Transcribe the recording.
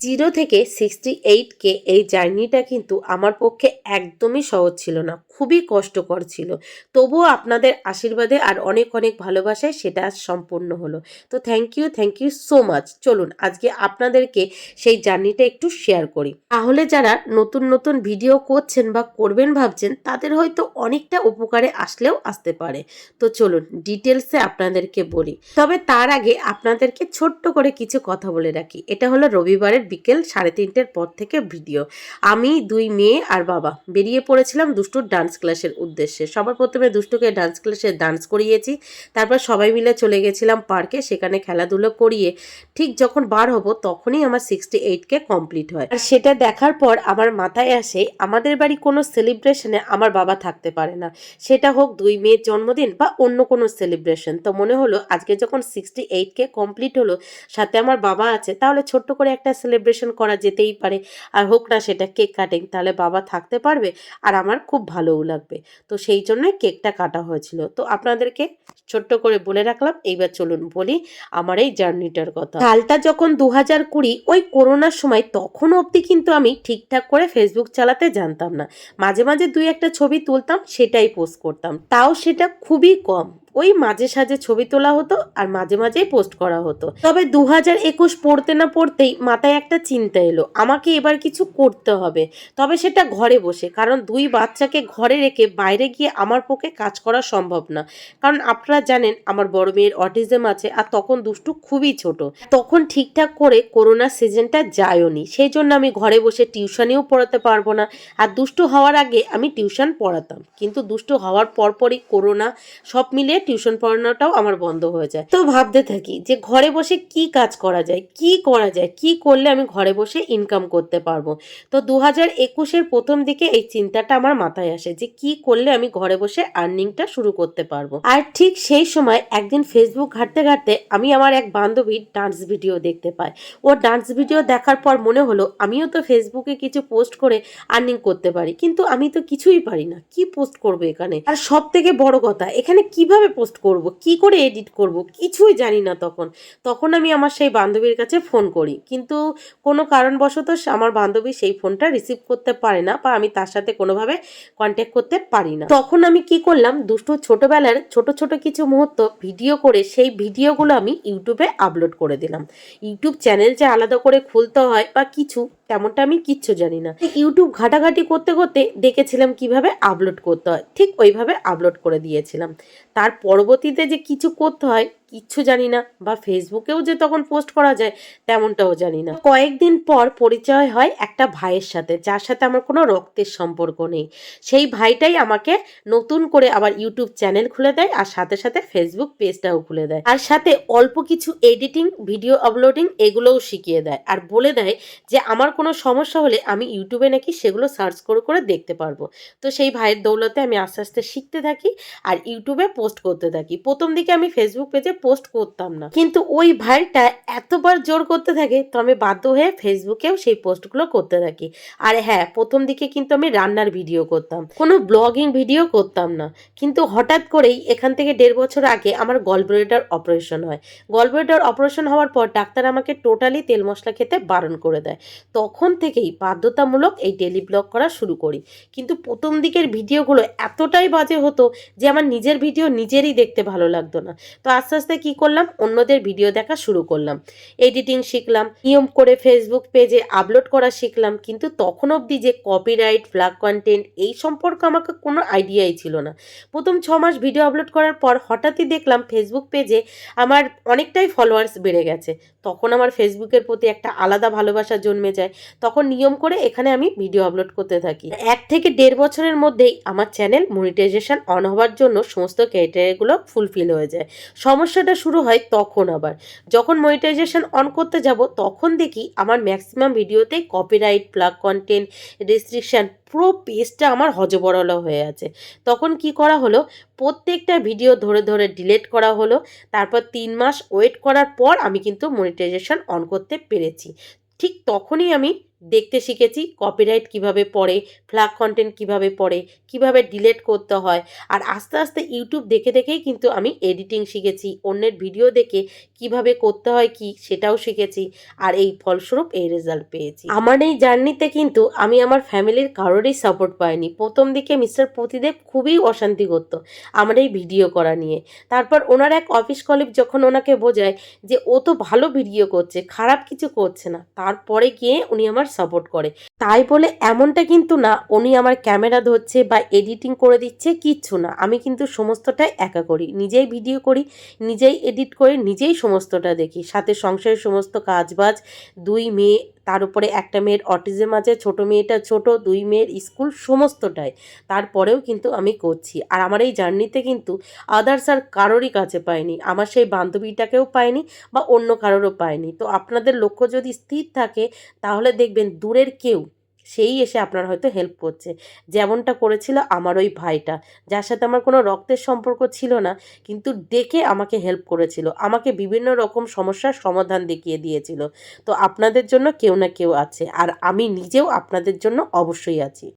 Zero থেকে sixty eight কে এই জার্নিটা কিন্তু আমার পক্ষে একদমই সহজ ছিল না, খুবই কষ্টকর ছিল। তবুও আপনাদের আশীর্বাদে আর অনেক অনেক ভালোবাসায় সেটা সম্পূর্ণ হলো। তো thank you thank you so much চলুন, আজকে আপনাদেরকে সেই জার্নিটা একটু শেয়ার করি। তাহলে যারা নতুন নতুন ভিডিও করছেন বা করবেন ভাবছেন, তাদের হয়তো অনেকটা উপকারে আসলেও আসতে পারে। তো চলুন ডিটেলসে আপনাদেরকে বলি। তবে তার আগে আপনাদেরকে ছোট্ট করে কিছু কথা বলে রাখি। এটা হলো রবিবারের বিকেল সাড়ে তিনটের পর থেকে ভিডিও। আমি, দুই মেয়ে আর বাবা। বেরিয়ে পড়েছিলাম দুষ্টুর ডান্স ক্লাসের উদ্দেশ্যে। সবার প্রথমে দুষ্টুকে ডান্স ক্লাসে ডান্স করিয়েছি। তারপর সবাই মিলে চলে গেছিলাম পার্কে। সেখানে খেলাধুলো করিয়ে ঠিক যখন বার হব তখনই আমার সিক্সটি এইটকে কমপ্লিট হয়। আর সেটা দেখার পর আমার মাথায় আসে, আমাদের বাড়ি কোনো সেলিব্রেশনে আমার বাবা থাকতে পারে না। সেটা হোক দুই মেয়ের জন্মদিন বা অন্য কোনো সেলিব্রেশন তো মনে হলো, আজকে যখন সিক্সটি এইটকে কমপ্লিট হলো, সাথে আমার বাবা আছে, তাহলে ছোট্ট করে একটা সেলিব্রেশন করা যেতেই পারে। আর হোক না সেটা কেক কাটিং তাহলে বাবা থাকতে পারবে আর আমার খুব ভালোও লাগবে। তো সেই জন্যই কেকটা কাটা হয়েছিল। তো আপনাদেরকে ছোট্ট করে বলে রাখলাম, এইবার চলুন বলি আমার এই জার্নিটার কথা। সালটা যখন দু হাজার কুড়ি, ওই করোনার সময় তখন অবধি কিন্তু আমি ঠিকঠাক করে ফেসবুক চালাতে জানতাম না। মাঝে মাঝে দুই একটা ছবি তুলতাম, সেটাই পোস্ট করতাম। তাও সেটা খুবই কম। ওই মাঝে সাঝে ছবি তোলা হতো আর মাঝে মাঝেই পোস্ট করা হতো। তবে দু হাজার একুশ পড়তে না পড়তেই মাথায় একটা চিন্তা এলো, আমাকে এবার কিছু করতে হবে। তবে সেটা ঘরে বসে, কারণ দুই বাচ্চাকে ঘরে রেখে বাইরে গিয়ে আমার পক্ষে কাজ করা সম্ভব না। কারণ আপনারা জানেন, আমার বড় মেয়ের অটিজম আছে আর তখন দুষ্টু খুবই ছোট। তখন ঠিকঠাক করে করোনা সিজনটা যায়ও নি সেই জন্য আমি ঘরে বসে টিউশনেও পড়াতে পারব না। আর দুষ্টু হওয়ার আগে আমি টিউশন পড়াতাম, কিন্তু দুষ্টু হওয়ার পরপরই করোনা সব মিলিয়ে টিউশন পড়ানোটাও আমার বন্ধ হয়ে যায়। তো ভাবতে থাকি যে ঘরে বসে কি কাজ করা যায়, কি করা যায়, কি করলে আমি ঘরে বসে ইনকাম করতে পারব? তো দু হাজার একুশের প্রথম দিকে এই চিন্তাটা আমার মাথায় আসে যে কি করলে আমি ঘরে বসে আর্নিংটা শুরু করতে পারব? আর ঠিক সেই সময় একদিন ফেসবুক ঘাঁটতে ঘাঁটতে আমি আমার এক বান্ধবীর ডান্স ভিডিও দেখতে পাই। ও ডান্স ভিডিও দেখার পর মনে হলো আমিও তো ফেসবুকে কিছু পোস্ট করে আর্নিং করতে পারি। কিন্তু আমি তো কিছুই পারি না। কি পোস্ট করব এখানে? আর সব থেকে বড় কথা, এখানে কীভাবে পোস্ট করব? কি করে এডিট করব? কিছুই জানি না তখন। তখন আমি আমার সেই বান্ধবীর কাছে ফোন করি। কিন্তু কোনো কারণবশত আমার বান্ধবী সেই ফোনটা রিসিভ করতে পারে না বা আমি তার সাথে কোনোভাবে কন্ট্যাক্ট করতে পারি না। তখন আমি কি করলাম? দুষ্টু ছোটোবেলার ছোট ছোট কিছু মুহূর্ত ভিডিও করে সেই ভিডিওগুলো আমি ইউটিউবে আপলোড করে দিলাম। ইউটিউব চ্যানেল যে আলাদা করে খুলতে হয় বা কিছু, তেমনটা আমি কিচ্ছু জানি না। ইউটিউব ঘাটাঘাটি করতে করতে দেখেছিলাম কীভাবে আপলোড করতে হয়। ঠিক ওইভাবে আপলোড করে দিয়েছিলাম। তার পরবর্তীতে যে কিছু করতে হয় কিচ্ছু জানি না বা ফেসবুকেও যে তখন পোস্ট করা যায় তেমনটাও জানি না। কয়েকদিন পর পরিচয় হয় একটা ভাইয়ের সাথে, যার সাথে আমার কোনো রক্তের সম্পর্ক নেই। সেই ভাইটাই আমাকে নতুন করে আবার ইউটিউব চ্যানেল খুলে দেয় আর সাথে সাথে ফেসবুক পেজটাও খুলে দেয়। আর সাথে অল্প কিছু এডিটিং ভিডিও আপলোডিং এগুলোও শিখিয়ে দেয় আর বলে দেয় যে আমার কোনো সমস্যা হলে আমি ইউটিউবে নাকি সেগুলো সার্চ করে করে দেখতে পারব। তো সেই ভাইয়ের দৌলতে আমি আস্তে আস্তে শিখতে থাকি আর ইউটিউবে পোস্ট করতে থাকি। প্রথম দিকে আমি ফেসবুক পেজে পোস্ট করতাম না। কিন্তু ওই ভাইটা এতবার জোর করতে থাকে তো আমি বাধ্য হয়ে ফেসবুকেও সেই পোস্টগুলো করতে থাকি। আর হ্যাঁ প্রথম দিকে কিন্তু আমি রান্নার ভিডিও করতাম। কোনো ব্লগিং ভিডিও করতাম না। কিন্তু হঠাৎ করেই এখান থেকে দেড় বছর আগে আমার গলব্রেডার অপারেশন হয়। গলব্রেডার অপারেশন হওয়ার পর ডাক্তার আমাকে টোটালি তেল মশলা খেতে বারণ করে দেয়। তখন থেকেই বাধ্যতামূলক এই ডেলি ব্লগ করা শুরু করি। কিন্তু প্রথম দিকের ভিডিওগুলো এতটাই বাজে হতো যে আমার নিজের ভিডিও নিজেরই দেখতে ভালো লাগতো না। তো আস্তে আস্তে কি করলাম? অন্যদের ভিডিও দেখা শুরু করলাম। এডিটিং শিখলাম, নিয়ম করে ফেসবুক পেজে আপলোড করা শিখলাম, কিন্তু তখন অবধি যে কপিরাইট ফ্ল্যাগ কন্টেন্ট এই সম্পর্কে আমাকে কোনো আইডিয়াই ছিল না। প্রথম ছ মাস ভিডিও আপলোড করার পর হঠাৎই দেখলাম ফেসবুক পেজে আমার অনেকটাই ফলোয়ার্স বেড়ে গেছে। তখন আমার ফেসবুকের প্রতি একটা আলাদা ভালোবাসা জন্মে যায়। তখন নিয়ম করে এখানে আমি ভিডিও আপলোড করতে থাকি। এক থেকে দেড় বছরের মধ্যেই আমার চ্যানেল মনিটাইজেশন অন হওয়ার জন্য সমস্ত ক্রাইটেরিয়াগুলো ফুলফিল হয়ে যায়। সমস্যাটা শুরু হয় তখন আবার। যখন মনিটাইজেশন অন করতে যাব, তখন দেখি আমার ম্যাক্সিমাম ভিডিওতে কপিরাইট প্লাগ কন্টেন্ট রেস্ট্রিকশান পুরো পেজটা আমার হজবরলা হয়ে আছে। তখন কি করা হলো, প্রত্যেকটা ভিডিও ধরে ধরে ডিলিট করা হলো, তারপর তিন মাস ওয়েট করার পর আমি কিন্তু মনিটাইজেশন অন করতে পেরেছি। ঠিক তখনই আমি দেখতে শিখেছি কপিরাইট কীভাবে পড়ে ফ্ল্যাগ কন্টেন্ট কীভাবে পড়ে, কীভাবে ডিলেট করতে হয়। আর আস্তে আস্তে ইউটিউব দেখে দেখেই কিন্তু আমি এডিটিং শিখেছি, অন্যের ভিডিও দেখে কীভাবে করতে হয় কি সেটাও শিখেছি আর এই ফলস্বরূপ এই রেজাল্ট পেয়েছি। আমার এই জার্নিতে কিন্তু আমি আমার ফ্যামিলির কারোরই সাপোর্ট পাইনি। প্রথম দিকে মিস্টার প্রতিদেব খুবই অশান্তি করতো আমার এই ভিডিও করা নিয়ে। তারপর ওনার এক অফিস কলিগ যখন ওনাকে বোঝায় যে ও তো ভালো ভিডিও করছে, খারাপ কিছু করছে না। তারপরে গিয়ে উনি আমার সাপোর্ট করে। তাই বলে এমনটা কিন্তু না, উনি আমার ক্যামেরা ধরছে বা এডিটিং করে দিচ্ছে, কিচ্ছু না। আমি কিন্তু সমস্তটাই একা করি। নিজেই ভিডিও করি, নিজেই এডিট করে, নিজেই সমস্তটা দেখি। সাথে সংসারের সমস্ত কাজবাজ, দুই মেয়ে তার উপরে একটা মেয়ের অটিজম আছে, ছোট মেয়েটা ছোট, দুই মেয়ের স্কুল সমস্তটাই। তারপরেও কিন্তু আমি করছি। আর আমার এই জার্নিতে কিন্তু আদার্স আর কারোরই কাছে পাইনি। আমার সেই বান্ধবীটাকেও পাইনি বা অন্য কারোরও পায়নি তো আপনাদের লক্ষ্য যদি স্থির থাকে, তাহলে দেখবেন দূরের কেউ সেই এসে আপনার হয়তো হেল্প করছে। যেমনটা করেছিল আমার ওই ভাইটা, যার সাথে আমার কোনো রক্তের সম্পর্ক ছিল না, কিন্তু ডেকে আমাকে হেল্প করেছিল। আমাকে বিভিন্ন রকম সমস্যার সমাধান দেখিয়ে দিয়েছিল। তো আপনাদের জন্য কেউ না কেউ আছে, আর আমি নিজেও আপনাদের জন্য অবশ্যই আছি।